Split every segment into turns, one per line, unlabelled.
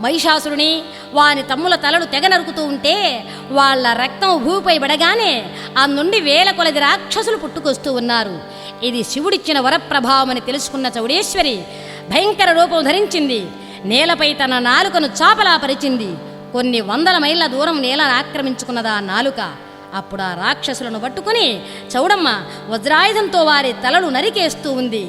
మహిషాసురుని వాని తమ్ముల తలలు తెగ నరుకుతూ ఉంటే వాళ్ళ రక్తం భూమిపై పడగానే ఆ నుండి వేల కొలది రాక్షసులు పుట్టుకొస్తూ ఉన్నారు. ఇది శివుడిచ్చిన వరప్రభావమని తెలుసుకున్న చౌడేశ్వరి భయంకర రూపం ధరించింది. నేలపై తన నాలుకను చాపలాపరిచింది కొన్ని వందల మైళ్ళ దూరం నేలను ఆక్రమించుకున్నదా నాలుక. అప్పుడు ఆ రాక్షసులను పట్టుకుని చౌడమ్మ వజ్రాయుధంతో వారి తలలు నరికేస్తూ ఉంది.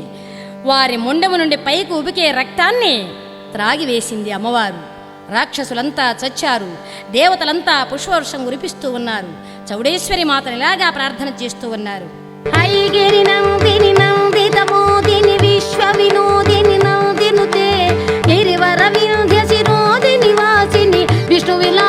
వారి మొండెము నుండి పైకి ఉబికే రక్తాన్ని త్రాగివేసింది అమ్మవారు. రాక్షసులంతా చచ్చారు. దేవతలంతా పుష్పవర్షం కురిపిస్తూ ఉన్నారు. చౌడేశ్వరి మాతను ఇలాగా ప్రార్థన చేస్తూ ఉన్నారు.
ఐగిరి నందిని నందిత మోదిని విశ్వ వినోదిని నందినుతే గిరివర వింధ్య శిరోదిని వాసిని విష్ణు విలాసిని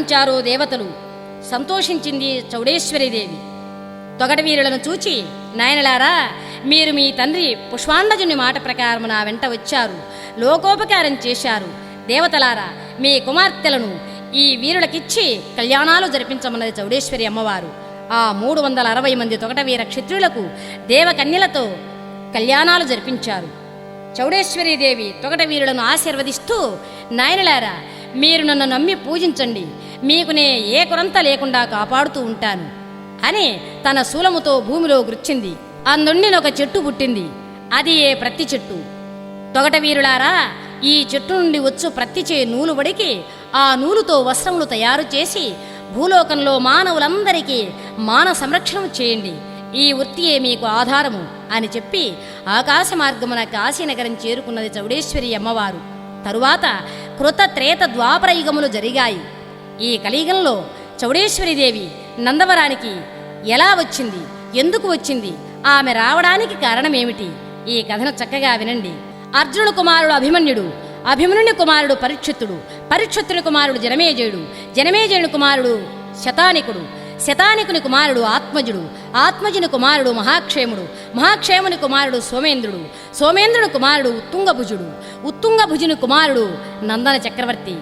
ఆనందించారో దేవతలు. సంతోషించింది చౌడేశ్వరీదేవి తొగట వీరులను చూచి నాయనలారా మీరు మీ తండ్రి పుష్పాండజుని మాట ప్రకారం నా వెంట వచ్చారు. లోకోపకారం చేశారు. దేవతలారా మీ కుమార్తెలను ఈ వీరులకిచ్చి కళ్యాణాలు జరిపించమన్నది చౌడేశ్వరి అమ్మవారు. ఆ మూడు వందల అరవై మంది తొగట వీర క్షత్రులకు దేవకన్యలతో కళ్యాణాలు జరిపించారు. చౌడేశ్వరీదేవి తొగట వీరులను ఆశీర్వదిస్తూ నాయనలారా మీరు నన్ను నమ్మి పూజించండి. మీకు నే ఏ కొరంత లేకుండా కాపాడుతూ ఉంటాను. అని తన శూలముతో భూమిలో గుర్చింది అందుండిన ఒక చెట్టు పుట్టింది. అది ఏ ప్రత్తి చెట్టు? తొగట వీరులారా ఈ చెట్టు నుండి వచ్చు ప్రత్తిచే నూలు వడికి ఆ నూలుతో వస్త్రములు తయారు చేసి భూలోకంలో మానవులందరికీ మాన సంరక్షణం చేయండి. ఈ వృత్తియే మీకు ఆధారము అని చెప్పి ఆకాశ మార్గమున కాశీనగరం చేరుకున్నది చౌడేశ్వరి అమ్మవారు. తరువాత కృత త్రేత ద్వాపర యుగములు జరిగాయి. ఈ కలియుగంలో చౌడేశ్వరీదేవి నందవరానికి ఎలా వచ్చింది ఎందుకు వచ్చింది ఆమె రావడానికి కారణమేమిటి? ఈ కథను చక్కగా వినండి. అర్జునుడు కుమారుడు అభిమన్యుడు అభిమనుని కుమారుడు పరీక్షిత్తుడు పరీక్షిత్తుని కుమారుడు జనమేజయుడు జనమేజయుని కుమారుడు శతానికుడు శతానికుని కుమారుడు ఆత్మజుడు ఆత్మజుని కుమారుడు మహాక్షేముడు మహాక్షేముని కుమారుడు సోమేంద్రుడు సోమేంద్రుని కుమారుడు ఉత్తుంగభుజుడు ఉత్తుంగభుజుని కుమారుడు నందన చక్రవర్తి.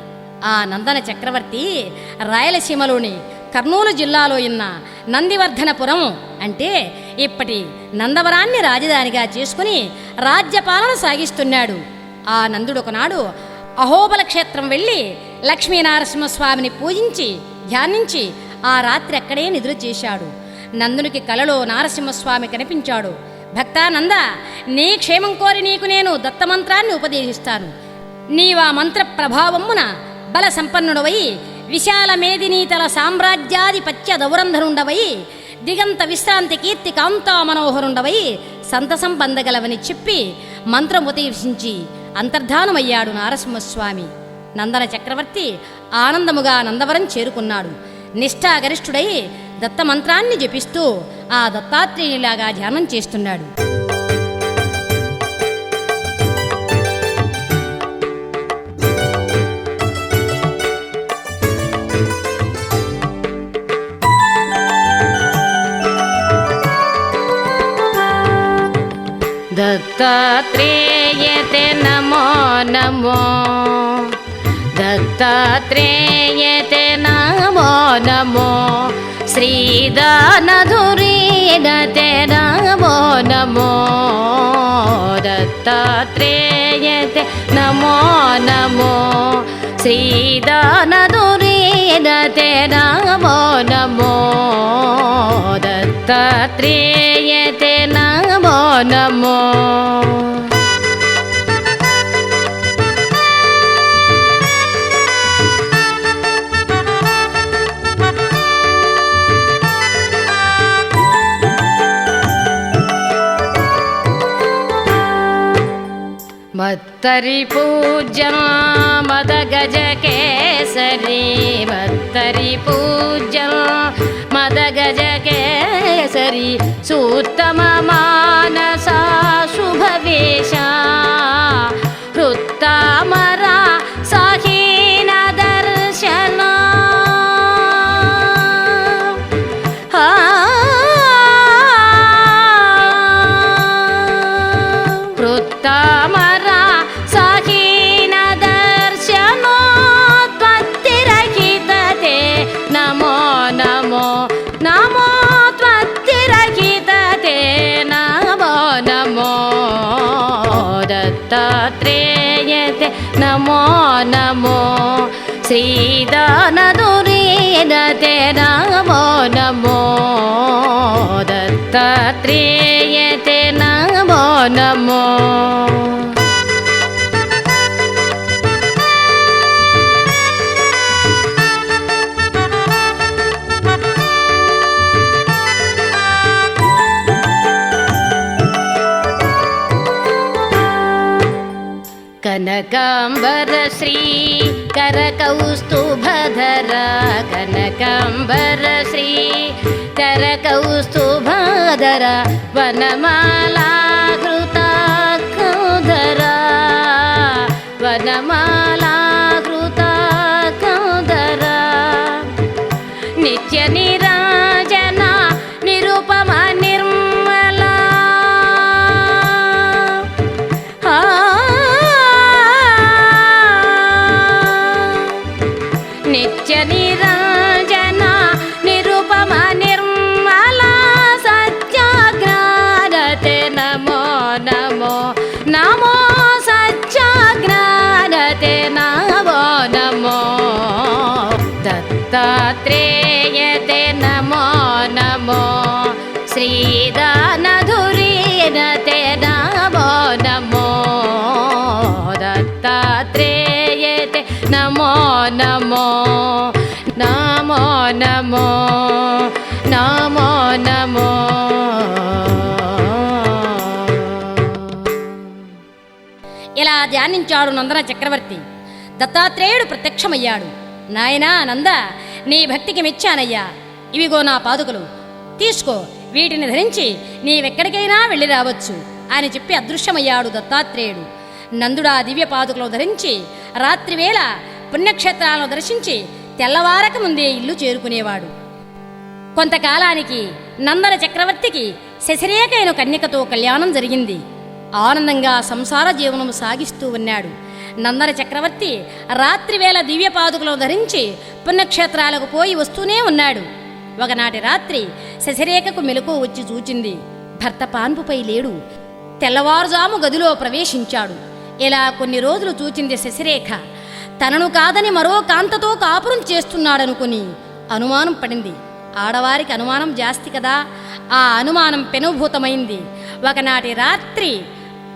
ఆ నందన చక్రవర్తి రాయలసీమలోని కర్నూలు జిల్లాలో ఉన్న నందివర్ధనపురం అంటే ఇప్పటి నందవరాన్ని రాజధానిగా చేసుకుని రాజ్యపాలన సాగిస్తున్నాడు. ఆ నందుడు ఒకనాడు అహోబల క్షేత్రం వెళ్ళి లక్ష్మీనరసింహస్వామిని పూజించి ధ్యానించి ఆ రాత్రి అక్కడే నిద్ర చేశాడు. నందునికి కలలో నారసింహస్వామి కనిపించాడు. భక్తానంద నీ క్షేమం కోరి నీకు నేను దత్తమంత్రాన్ని ఉపదేశిస్తాను. నీవా మంత్ర ప్రభావమున బల సంపన్నుడవై విశాల మేదినీతల సామ్రాజ్యాధిపత్య దౌరంధరుండవై దిగంత విశ్రాంతి కీర్తి కాంతా మనోహరుండవై సంతసం పొందగలవని చెప్పి మంత్రం ఉపదేశించి అంతర్ధానమయ్యాడు నారసింహస్వామి. నందన చక్రవర్తి ఆనందముగా నందవరం చేరుకున్నాడు. నిష్ఠాగరిష్ఠుడై దత్తమంత్రాన్ని జపిస్తూ ఆ దత్తాత్రేయులాగా ధ్యానం చేస్తున్నాడు.
దత్తాత్రేయ దత్తాత్రేయతే నమో నమో. దత్తాత్రేయతే నమో నమో. శ్రీదానధురీనతే నమో నమో. దత్తాత్రేయతే నమో నమో. శ్రీదానధురీనతే నమో నమో. దత్తాత్రేయతే నమో మత్తరి పూజ్య మద గజ కేసరి మత్తరి పూజ్య మద గజ కేసరి సూత్తమ మానస शेषा దత్తాత్రేయతే నమో నమో శ్రీదానదురీనతే నమో నమో దత్తాత్రేయతే నమో నమో కనకాంబర శ్రీ కరకౌస్తుభధర కనకాంబర శ్రీ కరకౌస్తుభధర వనమాలాకృత కౌధర వనమాలాకృత కౌధర నిత్య నిరా నమో నమో నమో.
ఇలా ధ్యానించాడు నందన చక్రవర్తి. దత్తాత్రేయుడు ప్రత్యక్షమయ్యాడు. నాయనా నంద నీ భక్తికి మెచ్చానయ్యా. ఇవిగో నా పాదుకలు. తీసుకో వీటిని ధరించి నీవెక్కడికైనా వెళ్ళి రావచ్చు అని చెప్పి అదృశ్యమయ్యాడు దత్తాత్రేయుడు. నందుడా దివ్య పాదుకలు ధరించి రాత్రివేళ పుణ్యక్షేత్రాలను దర్శించి తెల్లవారక ముందే ఇల్లు చేరుకునేవాడు. కొంతకాలానికి నందన చక్రవర్తికి శశరేఖైన కన్యకతో కళ్యాణం జరిగింది. ఆనందంగా సంసార జీవనం సాగిస్తూ ఉన్నాడు. నందన చక్రవర్తి రాత్రివేళ దివ్యపాదుకలను ధరించి పుణ్యక్షేత్రాలకు పోయి వస్తూనే ఉన్నాడు. ఒకనాటి రాత్రి శశిరేఖకు మెలకు వచ్చి చూచింది. భర్త పాన్పుపై లేడు. తెల్లవారుజాము గదిలో ప్రవేశించాడు. ఇలా కొన్ని రోజులు చూచింది శశిరేఖ. తనను కాదని మరో కాంతతో కాపురం చేస్తున్నాడనుకుని అనుమానం పడింది. ఆడవారికి అనుమానం జాస్తి కదా ఆ అనుమానం పెనుభూతమైంది. ఒకనాటి రాత్రి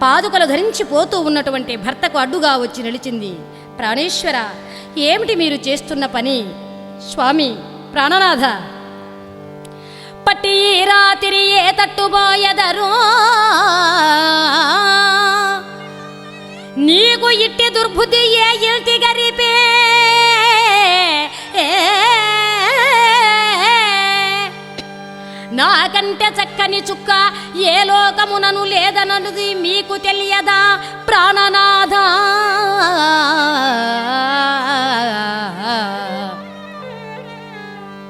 పాదుకలు ధరించి పోతూ ఉన్నటువంటి భర్తకు అడ్డుగా వచ్చి నిలిచింది. ప్రాణేశ్వర ఏమిటి మీరు చేస్తున్న పని? స్వామి ప్రాణనాథ. పట్టి ఈ రాత్రి ఏ తట్టుబోయదరు నీకు ఇట్టి దుర్బుద్ధి ఏ ఇంటి గరిపే? నాకంటే చక్కని చుక్క ఏ లోకమునను లేదనది మీకు తెలియదా ప్రాణనాథ?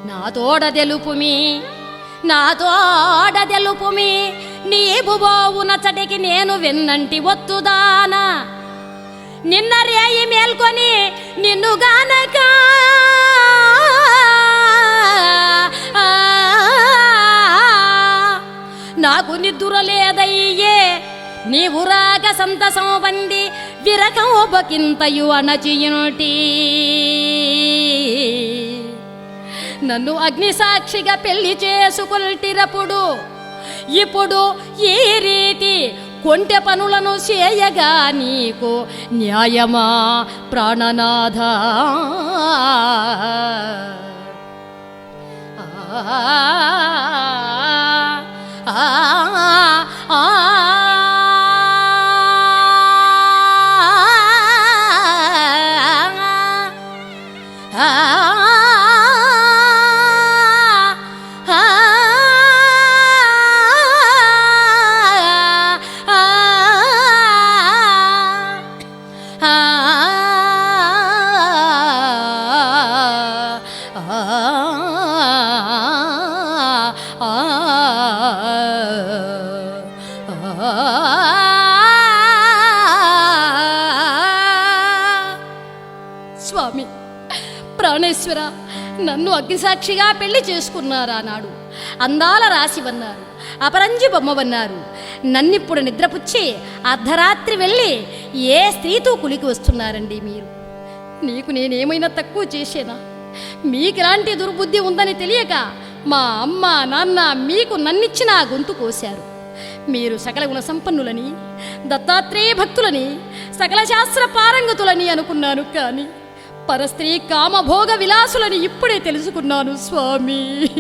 నా తోడ తెలుపుమి నా తోడ తెలుపుమి నీవు బావు నచ్చటికి నేను విన్నంటి ఒత్తుదానా? నిన్న రేయి మేల్కొని నిన్ను గానక నాకు నిద్ర లేదయ్యే నీవు రాగ సంతసం పంది విరకంబకింతయు అణచియునుటి నన్ను అగ్నిసాక్షిగా పెళ్ళి చేసుకుంటిరప్పుడు ఇప్పుడు ఈ రీతి కొంటె పనులను చేయగా నీకు న్యాయమా ప్రాణనాథ? ఆ, నన్ను అగ్నిసాక్షిగా పెళ్ళి చేసుకున్నారా నాడు అందాల రాసివన్నారు అపరంజి బొమ్మవన్నారు నన్నిప్పుడు నిద్రపుచ్చి అర్ధరాత్రి వెళ్ళి ఏ స్త్రీతో కులికి వస్తున్నారండి మీరు? నీకు నేనేమైనా తక్కువ చేసేనా? మీకెలాంటి దుర్బుద్ధి ఉందని తెలియక మా అమ్మ నాన్న మీకు నన్నిచ్చిన ఆ గొంతు కోశారు. మీరు సకల గుణ సంపన్నులని దత్తాత్రేయ భక్తులని సకల శాస్త్ర పారంగతులని అనుకున్నాను కానీ పరస్త్రీ కామభోగ విలాసులని ఇప్పుడే తెలుసుకున్నాను స్వామి.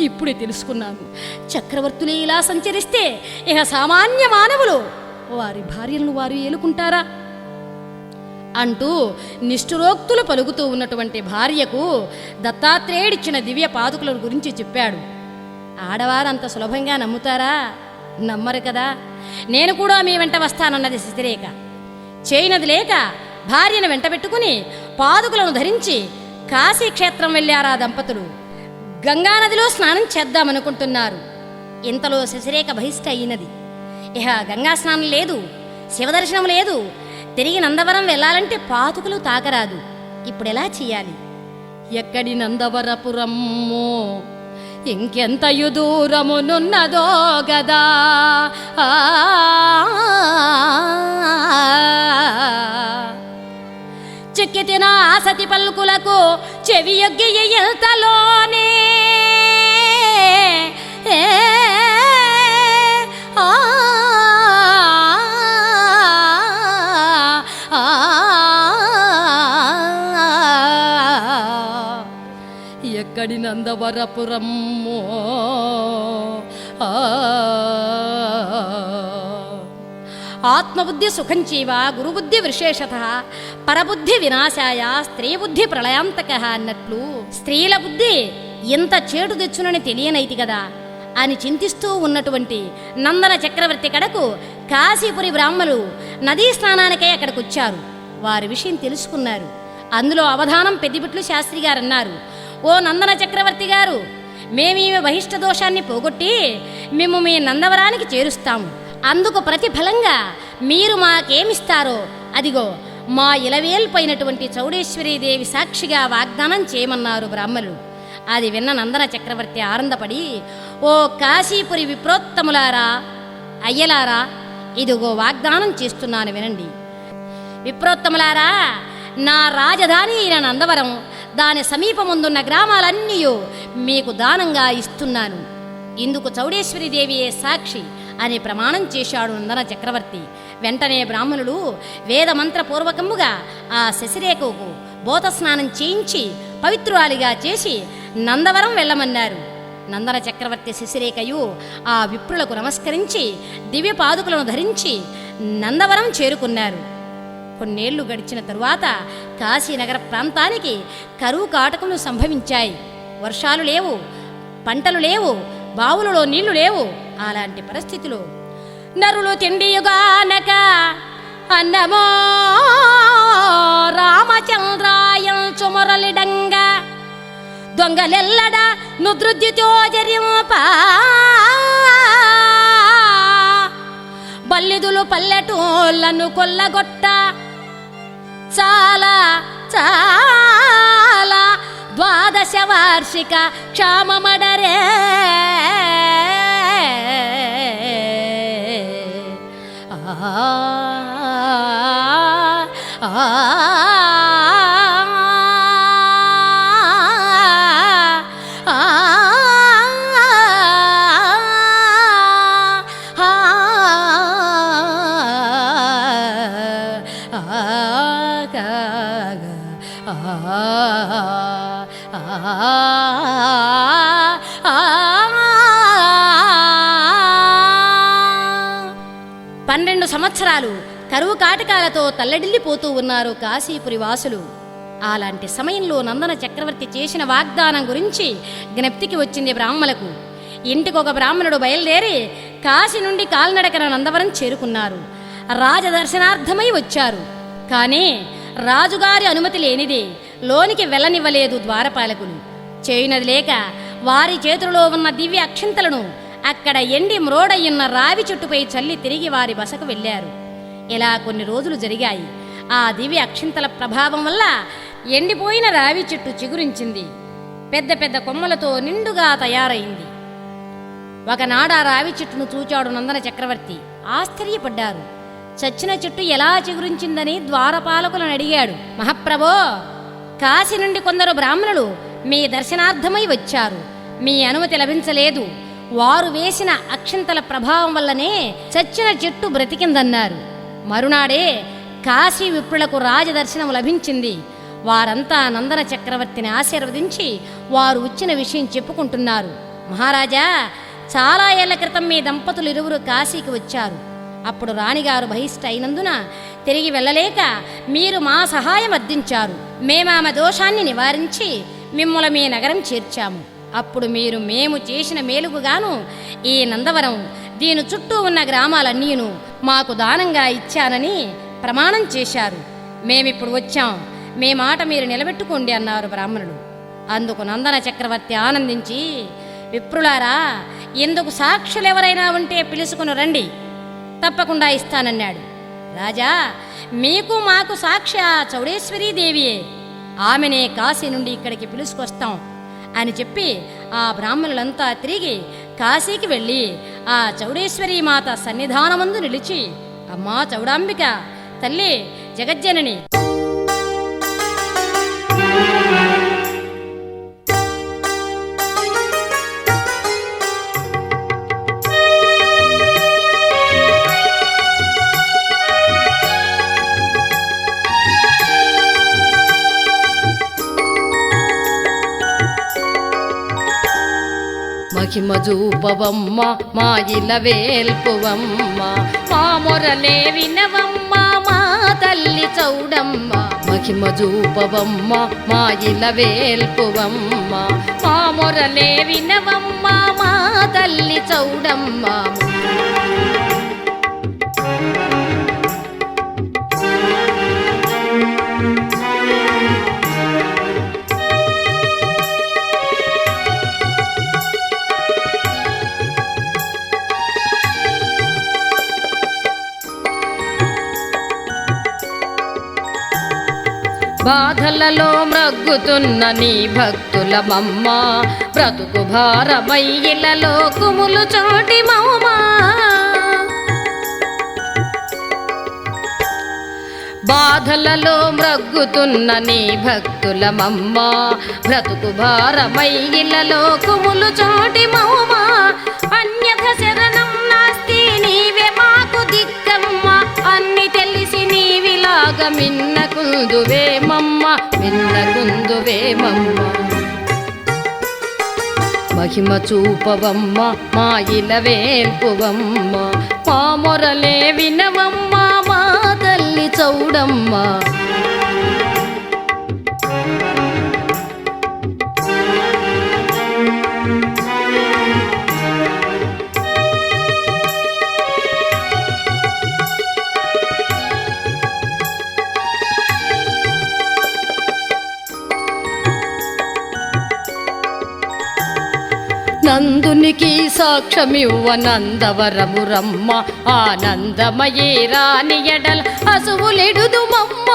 ఇప్పుడే తెలుసుకున్నాను. చక్రవర్తులే ఇలా సంచరిస్తే ఇక సామాన్య మానవులు వారి భార్యలను వారు ఏలుకుంటారా? అంటూ నిష్ఠురోక్తులు పలుకుతూ ఉన్నటువంటి భార్యకు దత్తాత్రేయుడిచ్చిన దివ్య పాదుకుల గురించి చెప్పాడు. ఆడవారంత సులభంగా నమ్ముతారా? నమ్మరు కదా. నేను కూడా మీ వెంట వస్తానన్నది శితిరేఖ చేయనది లేక భార్యను వెంట పెట్టుకుని పాదుకులను ధరించి కాశీక్షేత్రం వెళ్ళారా దంపతులు? గంగానదిలో స్నానం చేద్దామనుకుంటున్నారు. ఇంతలో శశిరేఖ బహిష్ట అయినది. ఇహ గంగా స్నానం లేదు శివదర్శనం లేదు. తిరిగి నందవరం వెళ్ళాలంటే పాతుకులు తాకరాదు. ఇప్పుడు ఎలా ఎక్కడి నందవరపురమ్మో ఇంకెంతయు దూరమునున్నదో గదా. ఆ, చెక్కితిన ఆసతి పలుకులకు చెవి యొగ్గి ఎల్తలోనే. ఆ, ఎక్కడి నందవరపురమ్మో ఆ. ఆత్మబుద్ధి సుఖం చీవ గురుబుద్ధి విశేషత పరబుద్ధి వినాశాయ స్త్రీ బుద్ధి ప్రళయాంతక అన్నట్లు స్త్రీల బుద్ధి ఇంత చేటు తెచ్చునని తెలియనైతి కదా అని చింతిస్తూ ఉన్నటువంటి నందన చక్రవర్తి కడకు కాశీపురి బ్రాహ్మలు నదీ స్నానానికై అక్కడికి వచ్చారు వారి విషయం తెలుసుకున్నారు. అందులో అవధానం పెద్దిబిట్లు శాస్త్రి గారు అన్నారు ఓ నందన చక్రవర్తి గారు మేమీ బహిష్ట దోషాన్ని పోగొట్టి మేము మీ నందవరానికి చేరుస్తాము. అందుకు ప్రతిఫలంగా మీరు మాకేమిస్తారో అదిగో మా ఇలవేల్పైనటువంటి చౌడేశ్వరీదేవి సాక్షిగా వాగ్దానం చేయమన్నారు బ్రాహ్మలు. అది విన్న నందన చక్రవర్తి ఆనందపడి ఓ కాశీపురి విప్రోత్తములారా అయ్యలారా ఇదిగో వాగ్దానం చేస్తున్నాను వినండి. విప్రోత్తములారా నా రాజధాని అయిన నందవరం దాని సమీపముందున్న గ్రామాలన్నీ మీకు దానంగా ఇస్తున్నాను. ఇందుకు చౌడేశ్వరీదేవియే సాక్షి అని ప్రమాణం చేశాడు నందన చక్రవర్తి. వెంటనే బ్రాహ్మణులు వేదమంత్రపూర్వకముగా ఆ శశిరేఖకు బోతస్నానం చేయించి పవిత్రురాలిగా చేసి నందవరం వెళ్ళమన్నారు. నందన చక్రవర్తి శశిరేఖయు ఆ విప్రులకు నమస్కరించి దివ్య పాదుకులను ధరించి నందవరం చేరుకున్నారు. కొన్నేళ్ళు గడిచిన తరువాత కాశీనగర ప్రాంతానికి కరువు కాటకములు సంభవించాయి. వర్షాలు లేవు పంటలు లేవు బావులలో నీళ్ళు లేవు అలాంటి పరిస్థితిలో నరులు తిండియుగానక అన్నమో రామచంద్రాయం చుమరలిడంగా దొంగలెల్లడ నుదృద్యుతో జరింప బల్లిదులు పల్లెటూళ్ళను కొల్లగొట్ట చాలా చాలా ద్వాదశ వార్షిక క్షామమడరే ఆ, ఆ, ఆ, పన్నెండు సంవత్సరాలు కరువు కాటకాలతో తల్లడిల్లిపోతూ ఉన్నారు కాశీపురి వాసులు. అలాంటి సమయంలో నందన చక్రవర్తి చేసిన వాగ్దానం గురించి జ్ఞప్తికి వచ్చింది బ్రాహ్మలకు. ఇంటికొక బ్రాహ్మణుడు బయలుదేరి కాశీ నుండి కాల్నడకన నందవరం చేరుకున్నారు. రాజదర్శనార్థమై వచ్చారు. కానీ రాజుగారి అనుమతి లేనిదే లోనికి వెళ్ళనివ్వలేదు ద్వారపాలకులు. చేయనది లేక వారి చేతులలో ఉన్న దివ్య అక్షింతలను అక్కడ ఎండి మ్రోడయ్యున్న రావి చెట్టుపై చల్లి తిరిగి వారి బసకు వెళ్ళారు. ఇలా కొన్ని రోజులు జరిగాయి. ఆ దివి అక్షింతల ప్రభావం వల్ల ఎండిపోయిన రావి చెట్టు చిగురించింది. పెద్ద పెద్ద కొమ్మలతో నిండుగా తయారైంది. ఒకనాడు ఆ రావి చెట్టును చూచాడు నందన చక్రవర్తి. ఆశ్చర్యపడ్డారు. చచ్చిన చెట్టు ఎలా చిగురించిందని ద్వారపాలకులను అడిగాడు. మహాప్రభో కాశీ నుండి కొందరు బ్రాహ్మణులు మీ దర్శనార్థమై వచ్చారు. మీ అనుమతి లభించలేదు. వారు వేసిన అక్షింతల ప్రభావం వల్లనే చచ్చిన చెట్టు బ్రతికిందన్నారు. మరునాడే కాశీ విప్రులకు రాజదర్శనం లభించింది. వారంతా నందన చక్రవర్తిని ఆశీర్వదించి వారు వచ్చిన విషయం చెప్పుకుంటున్నారు. మహారాజా చాలా ఏళ్ళ క్రితం మీ దంపతులు ఇరువురు కాశీకి వచ్చారు. అప్పుడు రాణిగారు బహిష్ట అయినందున తిరిగి వెళ్ళలేక మీరు మా సహాయం అర్థించారు. మేమామ దోషాన్ని నివారించి మిమ్మల్ని మీ నగరం చేర్చాము. అప్పుడు మీరు మేము చేసిన మేలుకుగాను ఈ నందవరం దీని చుట్టూ ఉన్న గ్రామాలన్నీను మాకు దానంగా ఇచ్చానని ప్రమాణం చేశారు. మేమిప్పుడు వచ్చాం. మీ మాట మీరు నిలబెట్టుకోండి అన్నారు బ్రాహ్మణుడు అందుకు నందన చక్రవర్తి ఆనందించి విప్రులారా ఎందుకు సాక్షులెవరైనా ఉంటే పిలుచుకుని రండి. తప్పకుండా ఇస్తానన్నాడు. రాజా మీకు మాకు సాక్షి ఆ చౌడేశ్వరీదేవియే. ఆమెనే కాశీ నుండి ఇక్కడికి పిలుచుకొస్తాం అని చెప్పి ఆ బ్రాహ్మణులంతా తిరిగి కాశీకి వెళ్ళి ఆ చౌడేశ్వరి మాత సన్నిధానమందు నిలిచి అమ్మా చౌడాంబిక తల్లి జగజ్జనని
మహిమ జూపవమ్మ మా ఇల వేల్పువమ్మ మా మొరలే వినవమ్మ మా తల్లి చౌడమ్మ. మహిమ జూపవమ్మ మా ఇల వేల్పువమ్మ మా మొరలే వినవమ్మ మా తల్లి చౌడమ్మ. బాధలలో మ్రగ్గుతున్న నీ భక్తుల మమ్మ. బ్రతుకు భారమయ్యలలో కుములు చోటి మౌమా. బాధలలో మ్రగ్గుతున్న నీ భక్తులమమ్మ బ్రతుకు భారమయ్యలలో కుములు చోటి మౌమా. అన్యథ శరణం నాస్తి నీవే మాకు దిక్కమ్మ. అన్ని తెలిసి నీవిలాగ మిన్నకుందువేమమ్మ మిన్నకుందువేమమ్మ మహిమ చూపవమ్మ మా ఇల వేల్పువమ్మ. మా మొరలే వినవమ్మ మా తల్లి చౌడమ్మ. నందునికి సాక్ష్యమివ్వ నందవరమురమ్మ. ఆనందమయే రాని ఎడల అసువులెడుదుమమ్మ.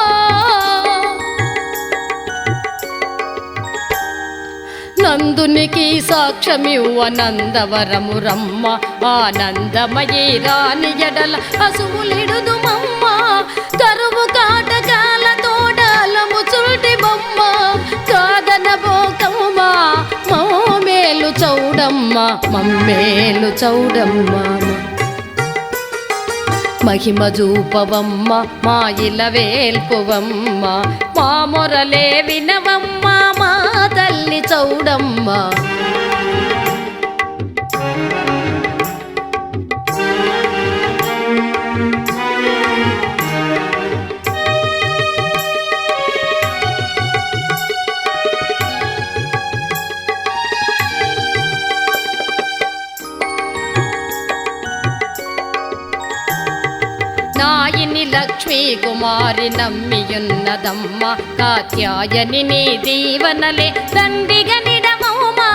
నందునికి సాక్ష్యమివ్వ నందవరమురమ్మ. ఆనందమయే రాని ఎడల అసువులెడుదుమమ్మ. మమ్మేలు చౌడమ్మ. మహిమ చూపవమ్మ మా ఇల వేల్పువమ్మ. మా మొరలే వినవమ్మ మా తల్లి చౌడమ్మ. లక్ష్మీ కుమారి నమ్మియున్నదమ్మ కాత్యాయని నీ దీవనలే దండిగ నిడమౌమా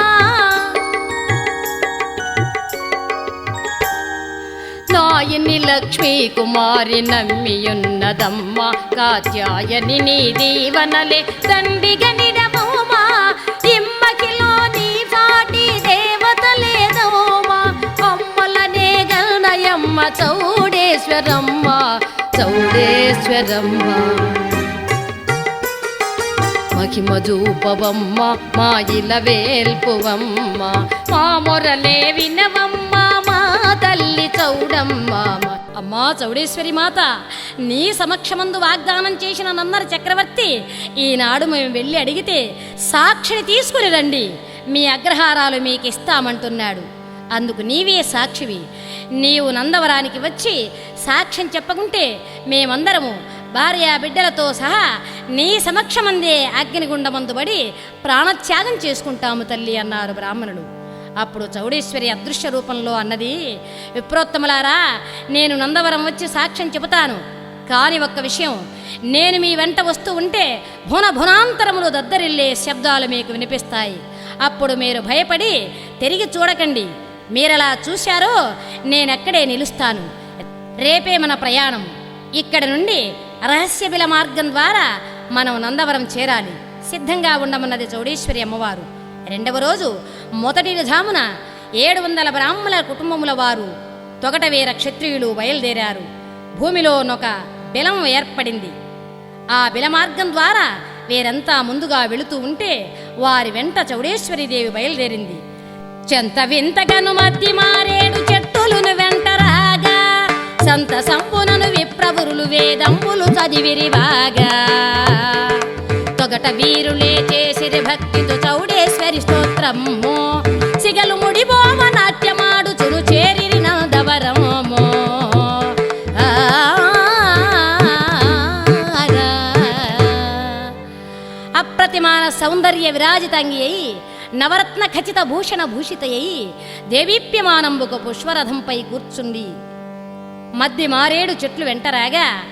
నాయని లక్ష్మీ కుమారి నమ్మియున్నదమ్మ కాత్యాయని నీ దీవనలే దండిగ నిడమౌమా ఇమ్మకిలో నీ సాటి దేవత లేదోమా అమ్మలనే గల్నయమ్మ చౌడేశ్వరమ్మ చౌడేశ్వరమ్మ. మహిమధూపవమ్మ మా ఇల వేల్పువమ్మ మా మొరలే వినవమ్మ మా తల్లి చౌడమ్మ.
అమ్మా చౌడేశ్వరి మాత నీ సమక్షమందు వాగ్దానం చేసిన నన్నర చక్రవర్తి ఈనాడు మేము వెళ్ళి అడిగితే సాక్షిని తీసుకుని రండి. మీ అగ్రహారాలు మీకు ఇస్తామంటున్నాడు అందుకు నీవే సాక్షివి. నీవు నందవరానికి వచ్చి సాక్ష్యం చెప్పకుంటే మేమందరము భార్య బిడ్డలతో సహా నీ సమక్షమందే అగ్నిగుండమందుబడి ప్రాణత్యాగం చేసుకుంటాము తల్లి అన్నారు బ్రాహ్మణులు. అప్పుడు చౌడేశ్వరి అదృశ్య రూపంలో అన్నది విప్రోత్తములారా నేను నందవరం వచ్చి సాక్ష్యం చెబుతాను. కాని ఒక్క విషయం నేను మీ వెంట వస్తూ ఉంటే భున భునాంతరములు దద్దరిల్లే శబ్దాలు మీకు వినిపిస్తాయి. అప్పుడు మీరు భయపడి తిరిగి చూడకండి. మీరలా చూశారో నేనెక్కడే నిలుస్తాను. రేపే మన ప్రయాణం. ఇక్కడ నుండి రహస్యబిల మార్గం ద్వారా మనం నందవరం చేరాలి. సిద్ధంగా ఉండమన్నది చౌడేశ్వరి అమ్మవారు. రెండవ రోజు మొదటి జామున ఏడు వందల బ్రాహ్మణ కుటుంబముల వారు తొగట వీర క్షత్రియులు బయలుదేరారు. భూమిలోనొక బిలం ఏర్పడింది. ఆ బిల మార్గం ద్వారా వీరంతా ముందుగా వెళుతూ ఉంటే వారి వెంట చౌడేశ్వరీదేవి బయలుదేరింది. చెంత వింతగను మద్ది మారేడు చెట్టులను వెంట రాగా సంత సంపునను విప్రవురులు వేదంబులు చదివిరివాగా. తొగట వీరులే చేసిరి భక్తితో చౌడేశ్వరి స్తోత్రము సిగలు ముడిబోమ నాట్యమాడు చురు చేరిరి నందవరమో. అప్రతిమాన సౌందర్య విరాజితంగి అయి నవరత్న ఖచిత భూషణ భూషితయ్యి దేవీప్యమానంబుక పుష్పరథంపై కూర్చుంది మధ్య మారేడు చెట్లు వెంటరాగా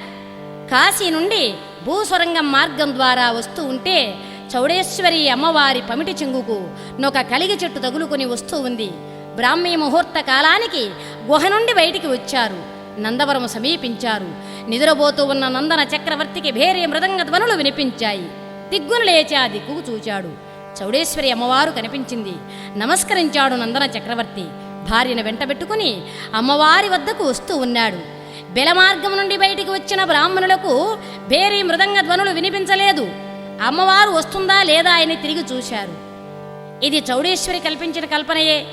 కాశీ నుండి భూస్వరంగం మార్గం ద్వారా వస్తూ ఉంటే చౌడేశ్వరి అమ్మవారి పమిటి చెంగుకు నొక కలిగి చెట్టు తగులుకొని వస్తూ ఉంది. బ్రాహ్మీ ముహూర్త కాలానికి గుహ నుండి బయటికి వచ్చారు. నందవరం సమీపించారు. నిద్రపోతూ ఉన్న నందన చక్రవర్తికి భేరే మృదంగ ధ్వనులు వినిపించాయి. దిగ్గును లేచి ఆ దిక్కుకు చూచాడు. చౌడేశ్వరి అమ్మవారు కనిపించింది. నమస్కరించాడు నందన చక్రవర్తి. భార్యను వెంటబెట్టుకుని అమ్మవారి వద్దకు వస్తూ ఉన్నాడు. బెలమార్గం నుండి బయటికి వచ్చిన బ్రాహ్మణులకు భేరీ మృదంగ ధ్వనులు వినిపించలేదు. అమ్మవారు వస్తుందా లేదా అని తిరిగి చూశారు. ఇది చౌడేశ్వరి కల్పించిన కల్పనయే.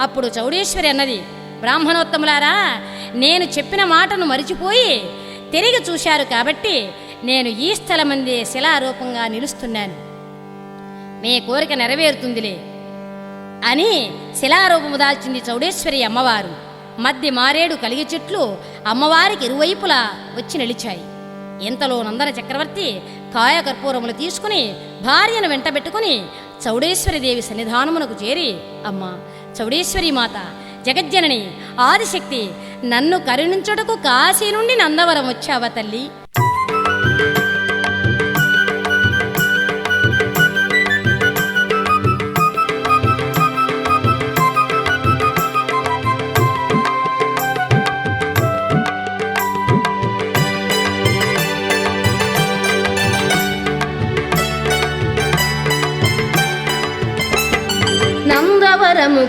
అప్పుడు చౌడేశ్వరి అన్నది బ్రాహ్మణోత్తములారా నేను చెప్పిన మాటను మరిచిపోయి తిరిగి చూశారు కాబట్టి నేను ఈ స్థలమందే శిలారూపంగా నిలుస్తున్నాను. మీ కోరిక నెరవేరుతుందిలే అని శిలారూపము దాల్చింది చౌడేశ్వరి అమ్మవారు. మధ్య మారేడు కలిగి చెట్లు అమ్మవారికి ఇరువైపులా వచ్చి నిలిచాయి. ఇంతలో నందన చక్రవర్తి కాయకర్పూరములు తీసుకుని భార్యను వెంటబెట్టుకుని చౌడేశ్వరిదేవి సన్నిధానమునకు చేరి అమ్మ చౌడేశ్వరి మాత జగజ్జనని ఆదిశక్తి నన్ను కరుణించుటకు కాశీ నుండి నందవరం వచ్చావా తల్లి?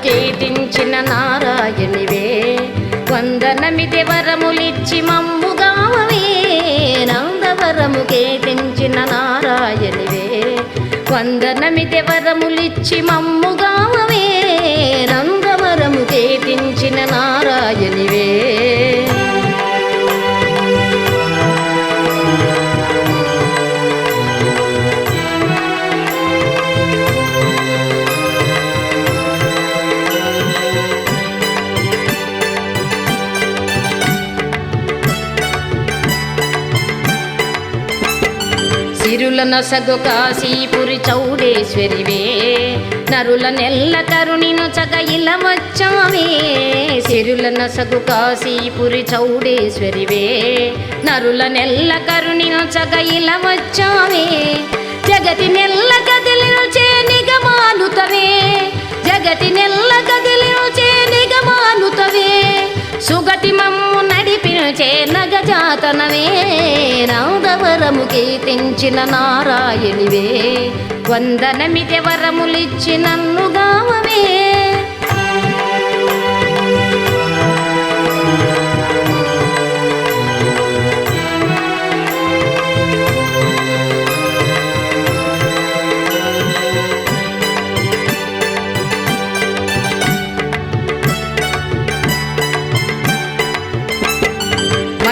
నందవరము కీర్తించిన నారాయణివే వందనమిది వరములిచ్చి మమ్ముగామవే నందవరము కీర్తించిన నారాయణివే వందనమిది వరములిచ్చి మమ్ముగామవే నందవరము కీర్తించిన నారాయణివే. సిరుల నసగు కాశీపురి చౌడేశ్వరివే. నరుల నెల్ల కరుణిను చగ ఇలమచ్చావే సిరుల నసగు కాశీపురి చౌడేశ్వరివే. నరుల నెల్ల కరుణిను చగ ఇలమచ్చావే జగతి నెల్ల కదిలిను చే నిగమానుతవే జగతి నెల్ల కదిలిను చే నిగమానుతవే సుగటి మమ్ము నడిపించే నగజాతనవే నాదవరము కీర్తించిన నారాయణివే. వందనమితే వరములిచ్చి నన్నుగా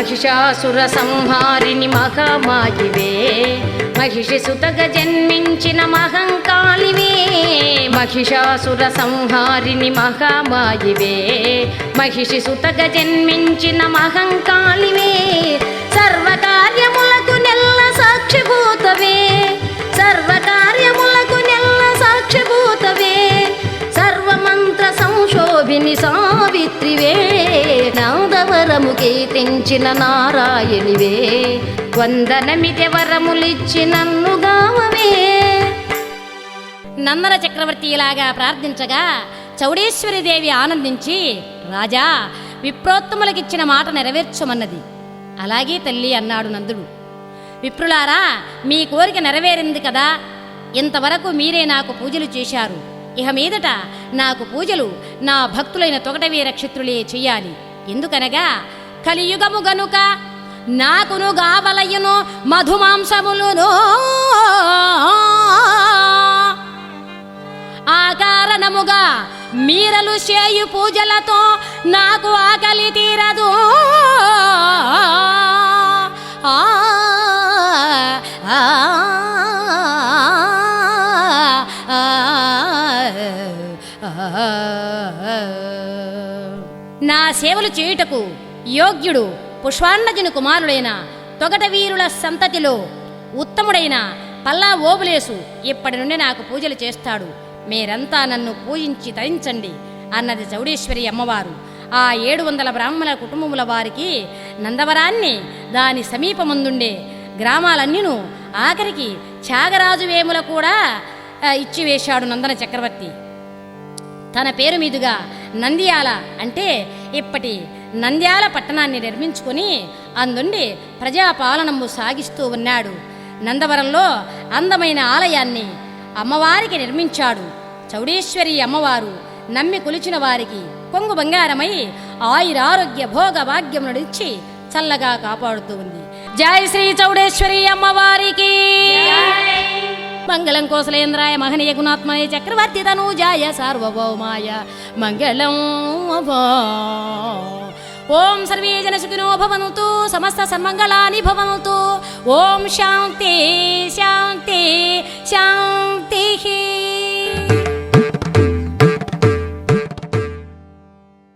మహిషాసుర సంహారిని మహామాయివే. మహిషిసుతగ జన్మించిన మహంకాళివే. మహిషాసుర సంహారిణి మహామాయివే. మహిషిసుతగ జన్మించిన మహంకాళివే. సర్వకార్యములకు నెల్ల సాక్షిభూతవే సర్వకార్యములకు నెల్ల సాక్షిభూతవే సర్వమంత్ర సంశోభిని సావిత్రివే నాదవరము కీర్తించిన నారాయణివే. వందనమితే వరములిచ్చి నన్ను గావవే
నందన చక్రవర్తి ఇలాగా ప్రార్థించగా చౌడేశ్వరిదేవి ఆనందించి రాజా విప్రోత్తములకిచ్చిన మాట నెరవేర్చమన్నది. అలాగే తల్లి అన్నాడు నందుడు విప్రులారా మీ కోరిక నెరవేరింది కదా. ఇంతవరకు మీరే నాకు పూజలు చేశారు. ఇహ మీదట నాకు పూజలు నా భక్తులైన తొగటవీర క్షత్రులే చెయ్యాలి. ఎందుకనగా కలియుగము గనుక నాకును గావలయ్యను మధుమాంసములును ఆ కారణముగా మీరలు చేయు పూజలతో నాకు ఆకలి తీరదు. ఆ, నా సేవలు చేయుటకు యోగ్యుడు పుష్పాండజుని కుమారుడైన తొగట వీరుల సంతతిలో ఉత్తముడైన పల్లా ఓబులేసు ఇప్పటి నుండి నాకు పూజలు చేస్తాడు. మీరంతా నన్ను పూజించి తరించండి అన్నది చౌడేశ్వరి అమ్మవారు. ఆ ఏడు వందల బ్రాహ్మణ కుటుంబముల వారికి నందవరాన్ని దాని సమీపముందుండే గ్రామాలన్నీను ఆఖరికి త్యాగరాజు వేముల కూడా ఇచ్చివేశాడు నందన చక్రవర్తి. తన పేరు మీదుగా నంద్యాల అంటే ఇప్పటి నంద్యాల పట్టణాన్ని నిర్మించుకొని అందుండి ప్రజాపాలనము సాగిస్తూ ఉన్నాడు. నందవరంలో అందమైన ఆలయాన్ని అమ్మవారికి నిర్మించాడు. చౌడేశ్వరి అమ్మవారు నమ్మి కొలిచిన వారికి కొంగు బంగారమై ఆయురారోగ్య భోగ భాగ్యమునిచ్చి చల్లగా కాపాడుతూ ఉంది. జై శ్రీ చౌడేశ్వరి అమ్మవారికి! మంగళం కోసలేంద్రాయ మహనీయ గుణాత్మనే చక్రవర్తి తనూజాయ సార్వభౌమాయ మంగళం ఓం సర్వే జన సుఖినో భవంతు సమస్త సన్మంగళాని భవనుతు ఓం శాంతి శాంతి శాంతి.